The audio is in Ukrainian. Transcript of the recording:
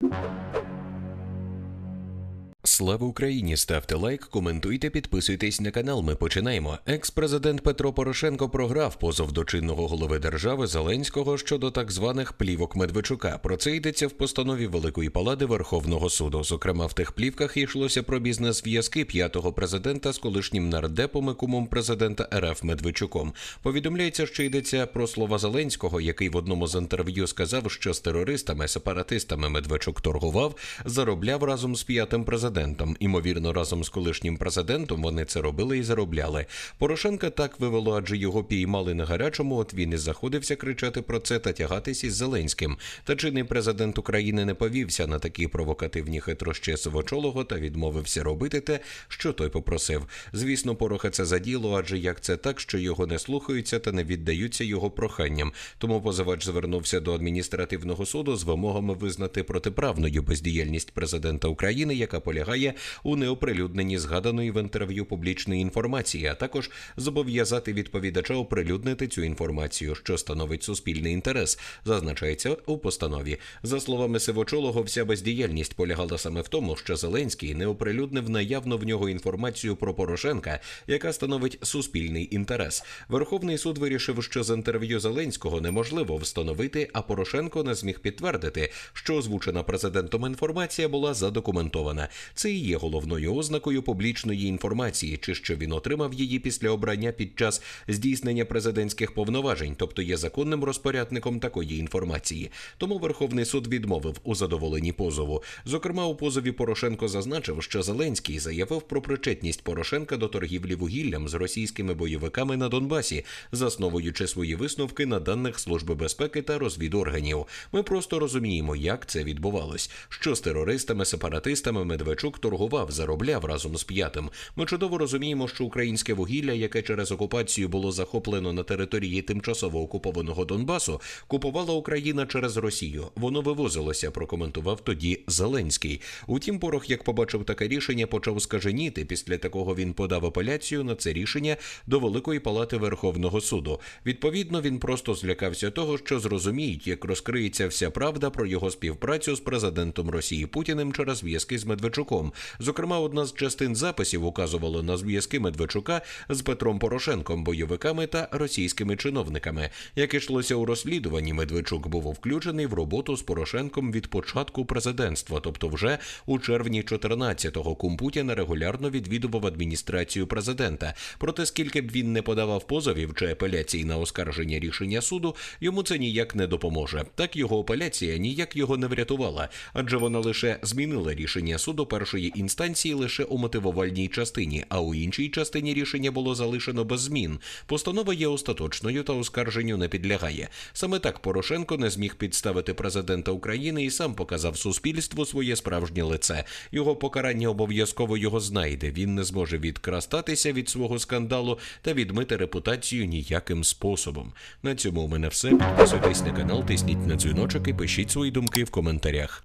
you Слава Україні! Ставте лайк, коментуйте, підписуйтесь на канал. Ми починаємо. Екс-президент Петро Порошенко програв позов до чинного голови держави Зеленського щодо так званих плівок Медведчука. Про це йдеться в постанові Великої Палати Верховного суду. Зокрема, в тих плівках йшлося про бізнес-зв'язки п'ятого президента з колишнім нардепом і кумом президента РФ Медведчуком. Повідомляється, що йдеться про слова Зеленського, який в одному з інтерв'ю сказав, що з терористами, сепаратистами Медведчук торгував, заробляв разом з п'ятим президентом. Імовірно, разом з колишнім президентом вони це робили і заробляли. Порошенка так вивело, адже його піймали на гарячому. От він і заходився кричати про це та тягатись із Зеленським. Та чинний президент України не повівся на такі провокативні хитрощі Сивочолого та відмовився робити те, що той попросив. Звісно, пороха це заділо, адже як це так, що його не слухаються та не віддаються його проханням. Тому позивач звернувся до адміністративного суду з вимогами визнати протиправною бездіяльність президента України, яка полягає у неоприлюдненні згаданої в інтерв'ю публічної інформації, а також зобов'язати відповідача оприлюднити цю інформацію, що становить суспільний інтерес, зазначається у постанові. За словами Сивочолого, вся бездіяльність полягала саме в тому, що Зеленський не оприлюднив наявно в нього інформацію про Порошенка, яка становить суспільний інтерес. Верховний суд вирішив, що з інтерв'ю Зеленського неможливо встановити, а Порошенко не зміг підтвердити, що озвучена президентом інформація була задокументована. Це і є головною ознакою публічної інформації, чи що він отримав її після обрання під час здійснення президентських повноважень, тобто є законним розпорядником такої інформації. Тому Верховний суд відмовив у задоволенні позову. Зокрема, у позові Порошенко зазначив, що Зеленський заявив про причетність Порошенка до торгівлі вугіллям з російськими бойовиками на Донбасі, засновуючи свої висновки на даних Служби безпеки та розвідорганів. Ми просто розуміємо, як це відбувалось. Що з терористами, сепаратистами Медведчук торгував, заробляв разом з п'ятим. Ми чудово розуміємо, що українське вугілля, яке через окупацію було захоплено на території тимчасово окупованого Донбасу, купувала Україна через Росію. Воно вивозилося, прокоментував тоді Зеленський. Утім, порох, як побачив таке рішення, почав скаженіти. Після такого він подав апеляцію на це рішення до Великої палати Верховного суду. Відповідно, він просто злякався того, що зрозуміють, як розкриється вся правда про його співпрацю з президентом Росії Путіним через зв'язки з Медведчуком. Зокрема, одна з частин записів указувала на зв'язки Медведчука з Петром Порошенком, бойовиками та російськими чиновниками. Як йшлося у розслідуванні, Медведчук був включений в роботу з Порошенком від початку президентства, тобто вже у червні 14-го кум Путіна регулярно відвідував адміністрацію президента. Проте, скільки б він не подавав позовів чи апеляцій на оскарження рішення суду, йому це ніяк не допоможе. Так його апеляція ніяк його не врятувала, адже вона лише змінила рішення суду першої інстанції лише у мотивувальній частині, а у іншій частині рішення було залишено без змін. Постанова є остаточною та оскарженню не підлягає. Саме так Порошенко не зміг підставити президента України і сам показав суспільству своє справжнє лице. Його покарання обов'язково його знайде. Він не зможе відкрастатися від свого скандалу та відмити репутацію ніяким способом. На цьому у мене все. Підписуйтесь на канал, тисніть на дзвіночок і пишіть свої думки в коментарях.